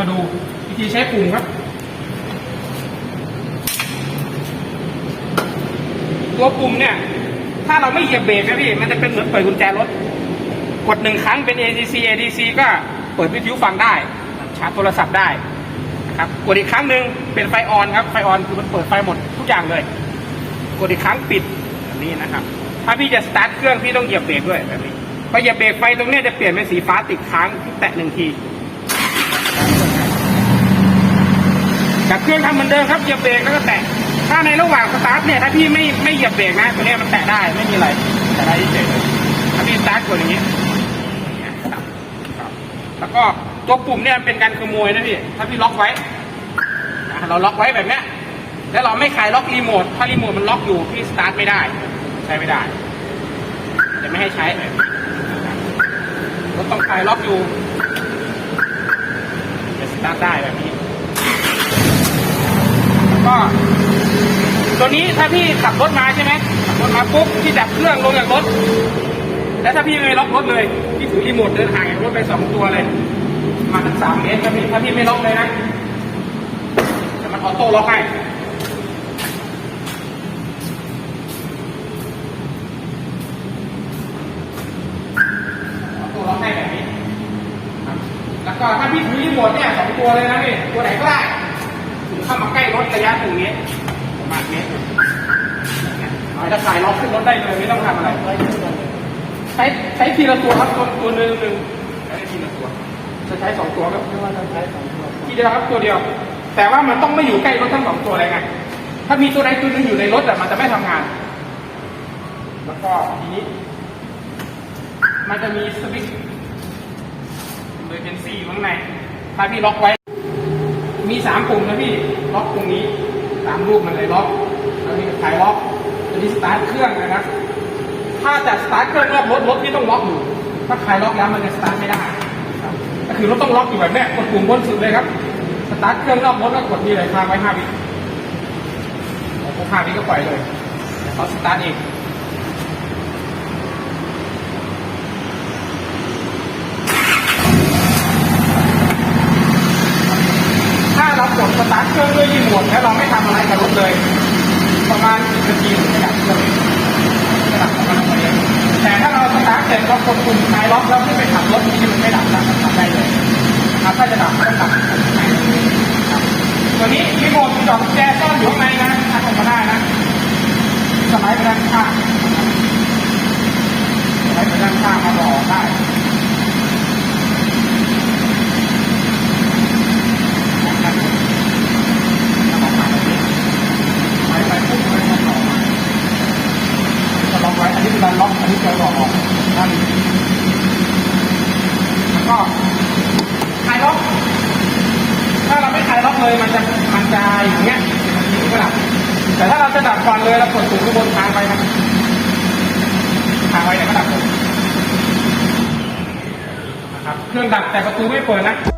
มาดูวิธีใช้ปุ่มครับ ตัวปุ่มเนี่ย ถ้าเราไม่เหยียบเบรกนะพี่ มันจะเป็นเหมือนเปิดกุญแจรถ กดหนึ่งครั้งเป็น ADC ADC ก็เปิดวิทยุฟังได้ ชาร์จโทรศัพท์ได้นะครับ กดอีกครั้งหนึ่งเป็นไฟออนครับ ไฟออนคือมันเปิดไฟหมดทุกอย่างเลย กดอีกครั้งปิดนี่นะครับ ถ้าพี่จะสตาร์ทเครื่องพี่ต้องเหยียบเบรกด้วยแบบนี้พอเหยียบเบรกไฟตรงนี้จะเปลี่ยนเป็นสีฟ้าติดค้างที่แตะหนึ่งที กับเครื่องทำเหมือนเดิมครับเหยียบเบรกแล้วก็แตะถ้าในระหว่างสตาร์ทเนี่ยถ้าพี่ไม่ไม่เหยียบเบรกนะตัวนี้มันแตะได้ไม่มีอะไรแตะได้เฉยถ้าพี่สตาร์ทกดอย่างนี้แล้วก็ตัวปุ่มเนี่ยเป็นการขโมยนะพี่ถ้าพี่ล็อกไว้เราล็อกไว้แบบเนี้ยแล้วเราไม่คลายล็อกรีโมทถ้ารีโมทมันล็อกอยู่พี่สตาร์ทไม่ได้ ใช้ไม่ได้จะไม่ให้ใช้แบบนี้นะครับรถต้องคลายล็อกอยู่จะสตาร์ทได้แบบนี้ ก็ตัวนี้ถ้าพี่ขับรถมาใช่ไหมขับรถมาปุ๊บพี่ดับเครื่องลงจากรถ แล้วถ้าพี่ไม่ล็อกรถเลยพี่ถือรีโมทเดินห่างจากรถไปสองตัวเลยมาสามเมตรครับพี่ถ้าพี่ไม่ล็อกเลยนะแต่มันออโต้ล็อกให้ออโต้ล็อกให้แบบนี้ครับแล้วก็ถ้าพี่ถือรีโมทเนี่ยสองตัวเลยนะพี่ตัวไหนก็ได้ เข้ามาใกล้รถระยะหนึ่งเมตรประมาณเมตรเราจะถ่ายล็อกขึ้นรถได้เลยไม่ต้องทำอะไร ใช้ใช้ทีละตัวครับตัวตัวหนึ่งหนึ่งใช้ทีละตัว จะใช้สองตัวครับไม่ว่าจะใช้สองตัวทีเดียวครับตัวเดียว แต่ว่ามันต้องไม่อยู่ใกล้รถทั้งสองตัวเลยไงถ้ามีตัวใดตัวหนึ่งอยู่ในรถอะมันจะไม่ทำงาน แล้วก็ทีนี้ มันจะมีสวิตช์เบอร์เจนซี่ข้างในถ้าพี่ล็อกไว้ สามปุ่มนะพี่ล็อกตรงนี้ตามรูปมันเลยล็อกแล้วมีถ่ายล็อกตัวนี้สตาร์ทเครื่องนะครับ ถ้าจะสตาร์ทเครื่องรอบรถรถที่ต้องล็อกอยู่ ถ้าใครล็อกแล้วมันจะสตาร์ทไม่ได้ก็คือรถต้องล็อกอยู่แบบนี้กดปุ่มบนสุดเลยครับ สตาร์ทเครื่องรอบรถแล้วกดนี่เลยค้างไว้ห้าวิพอห้าวิก็ปล่อยเลยเดี๋ยวเขาสตาร์ทเอง ถ้าเรากดส ตาร์ทเครื่องด้วยรีโมทแล้วเราไม่ทำอะไรกับรถเลย ประมาณสิบนาทีถึงจะดับเครื่องจะดับประมาณนั้แต่ถ้าเราสตาร์ทเสร็จเรากดปุ่มคลายล็อกแล้วขึ้นไปขับรถที่มันไม่ดับนะทำได้เลยครับถ้าจะดับก็ต้องดับตัวนี้รีโมทมีดอกแจซ่อนอยู่ข้างในนะทำออกมาได้นะสไลด์ไปด้านข้างสไลด์ไปด้านข้างมาหล่อได้ ไปไปปุ๊บไปมันออกมาจะล็อกไว้ อันนี้เป็นการล็อก อันนี้จะล็อกอ ครับแล้วก็คลายล็อก ถ้าเราไม่คลายล็อกเลยมันจะมันจะอย่างเงี้ยมันจะก็ดับแต่ถ้าเราจะดับก่อนเลยเรากดถุงข้างบนค้างไว้นะค้างไว้เนี่ยก็ดับเลยนะครับ เครื่องดับแต่ประตูไม่เปิดนะ